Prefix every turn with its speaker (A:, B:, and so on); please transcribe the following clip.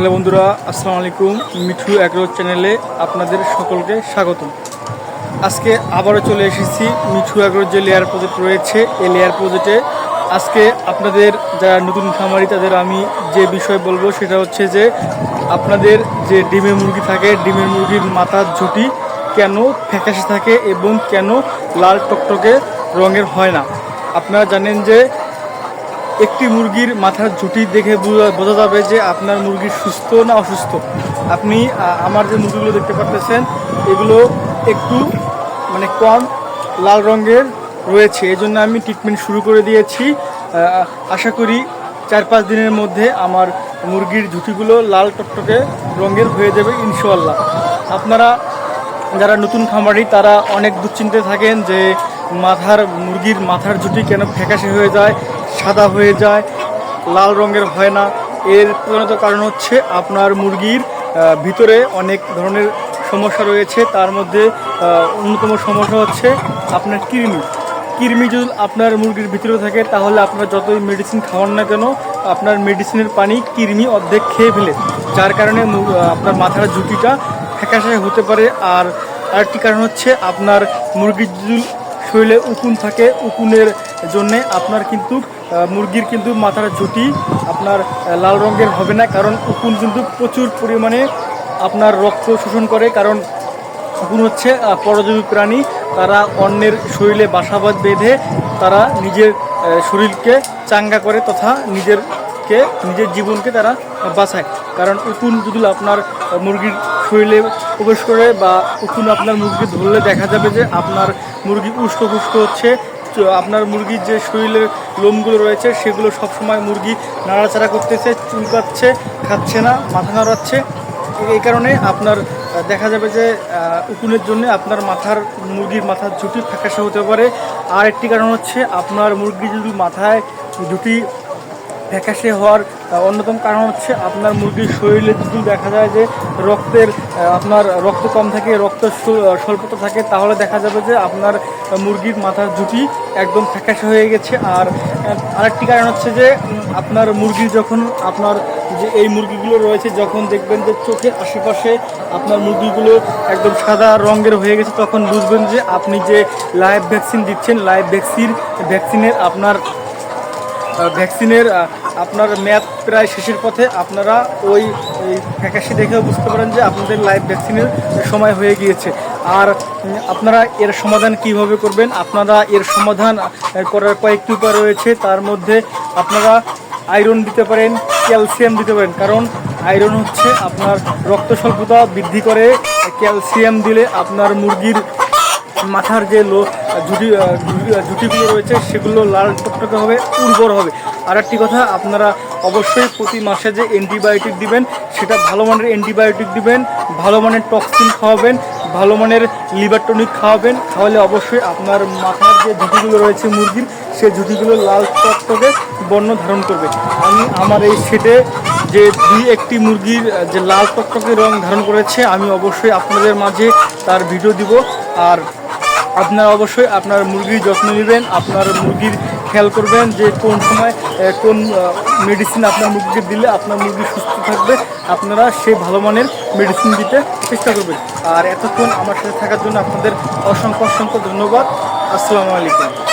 A: Hello বন্ধুরা, আসসালামু আলাইকুম। মিঠু অ্যাগ্রো চ্যানেলে আপনাদের সকলকে স্বাগত আজকে আবারও চলে এসেছি মিঠু অ্যাগ্রোর যে লেয়ার প্রজেক্ট রয়েছে, এই লেয়ার প্রজেক্টে আজকে আপনাদের যারা নতুন খামারি, তাদের আমি যে বিষয় বলব সেটা হচ্ছে যে আপনাদের যে ডিমের মুরগি থাকে, ডিমের মুরগির মাথার ঝুঁটি কেন ফ্যাকাশে থাকে এবং কেন লাল টকটকে রঙের হয় না? আপনারা জানেন যে একটি মুরগির মাথার ঝুঁটি দেখে বোঝা- যাবে যে আপনার মুরগি সুস্থ না অসুস্থ। আপনি আমার যে মুরগিগুলো দেখতে পারতেছেন, এগুলো একটু মানে কম লাল রঙের রয়েছে। এই জন্য আমি ট্রিটমেন্ট শুরু করে দিয়েছি। আশা করি চার পাঁচ দিনের মধ্যে আমার মুরগির ঝুঁটিগুলো লাল টকটকে রঙের হয়ে যাবে ইনশাল্লাহ আপনারা যারা নতুন খামারি, তারা অনেক দুশ্চিন্তায় থাকেন যে মাথার, মুরগির মাথার জুটি কেন ফ্যাকাশে হয়ে যায় সাদা হয়ে যায়, লাল রঙের হয় না। এর প্রধানত কারণ হচ্ছে আপনার মুরগির ভিতরে অনেক ধরনের সমস্যা রয়েছে। তার মধ্যে অন্যতম সমস্যা হচ্ছে আপনার কৃমি। কৃমি যদি আপনার মুরগির ভিতরে থাকে, তাহলে আপনার যতই মেডিসিন খাওয়ান না কেন, আপনার মেডিসিনের পানি কৃমি অর্ধেক খেয়ে ফেলে। যার কারণে আপনার মাথার ঝুঁকিটা ফ্যাকাশে হতে পারে। আর আরেকটি কারণ হচ্ছে আপনার মুরগির যদি শরীরে উকুন থাকে, উকুনের জন্যে আপনার কিন্তু মুরগির কিন্তু মাথার ঝুঁটি আপনার লাল রঙের হবে না, কারণ উকুন কিন্তু প্রচুর পরিমাণে আপনার রক্ত শোষণ করে, কারণ উকুন হচ্ছে পরজীবী প্রাণী। তারা অন্যের শরীরে বাসাবাদ বেঁধে তারা নিজের শরীরকে চাঙ্গা করে তথা নিজেরকে, নিজের জীবনকে তারা বাঁচায়। কারণ উকুন যদি আপনার মুরগির শরীরে প্রবেশ করে বা উকুন আপনার মুরগি ধরলে দেখা যাবে যে আপনার মুরগি পুস্কো হচ্ছে আপনার মুরগির যে শরীরের লোমগুলো রয়েছে, সেগুলো সবসময় মুরগি নাড়াচাড়া করতেছে চুলকাচ্ছে খাচ্ছে না, মাথা নাড়াচ্ছে। এই কারণে আপনার দেখা যাবে যে উকুনের জন্য আপনার মাথার, মুরগির মাথার ঝুঁটি ফ্যাকাশে হতে পারে। আর একটি কারণ হচ্ছে, আপনার মুরগি যদি মাথায় ঝুঁটি ফ্যাকাশে হওয়ার অন্যতম কারণ হচ্ছে আপনার মুরগির শরীরে যদি দেখা যায় যে রক্তের আপনার রক্ত কম থাকে, রক্ত স্বল্পতা থাকে, তাহলে দেখা যাবে যে আপনার মুরগির মাথার জুটি একদম ফ্যাকাশে হয়ে গেছে। আর আরেকটি কারণ হচ্ছে যে আপনার মুরগি যখন, আপনার যে এই মুরগিগুলো রয়েছে, যখন দেখবেন যে চোখের আশেপাশে আপনার মুরগিগুলো একদম সাদা রঙের হয়ে গেছে, তখন বুঝবেন যে আপনি যে লাইভ ভ্যাকসিন দিচ্ছেন, লাইভ ভ্যাকসিন, ভ্যাকসিনের আপনার ভ্যাকসিনের আপনার ম্যাপ প্রায় শেষের পথে আপনারা ওই ওই ফ্যাকাশি দেখেও বুঝতে পারেন যে আপনাদের লাইভ ভ্যাকসিনের সময় হয়ে গিয়েছে। আর আপনারা এর সমাধান কীভাবে করবেন? আপনারা এর সমাধান করার কয়েকটি উপায় রয়েছে। তার মধ্যে আপনারা আয়রন দিতে পারেন ক্যালসিয়াম দিতে পারেন। কারণ আয়রন হচ্ছে আপনার রক্ত স্বল্পতা বৃদ্ধি করে। ক্যালসিয়াম দিলে আপনার মুরগির মাথার যে লো জুটি জুটিগুলো রয়েছে, সেগুলো লাল টকটকে হবে, উর্বর হবে। আর একটি কথা, আপনারা অবশ্যই প্রতি মাসে যে অ্যান্টিবায়োটিক দিবেন, সেটা ভালো মানের অ্যান্টিবায়োটিক দিবেন, ভালো মানের টক্সিন খাওয়াবেন, ভালো মানের লিভার টনিক খাওয়াবেন তাহলে অবশ্যই আপনার মাথার যে জুটিগুলো রয়েছে মুরগির সেই জুটিগুলো লাল টকটকে বর্ণ ধারণ করবে। আমি আমার এই সেটে যে দুই, একটি মুরগির যে লাল টকটকে রং ধারণ করেছে, আমি অবশ্যই আপনাদের মাঝে তার ভিডিও দিব। আর আপনারা অবশ্যই আপনার মুরগির যত্ন নেবেন, আপনার মুরগির খেয়াল করবেন যে কোন সময় কোন মেডিসিন আপনার মুরগিকে দিলে আপনার মুরগি সুস্থ থাকবে। আপনারা সেই ভালো মানের মেডিসিন দিতে চেষ্টা করবেন। আর এতক্ষণ আমার সাথে থাকার জন্য আপনাদের অসংখ্য অসংখ্য ধন্যবাদ। আসসালামু আলাইকুম।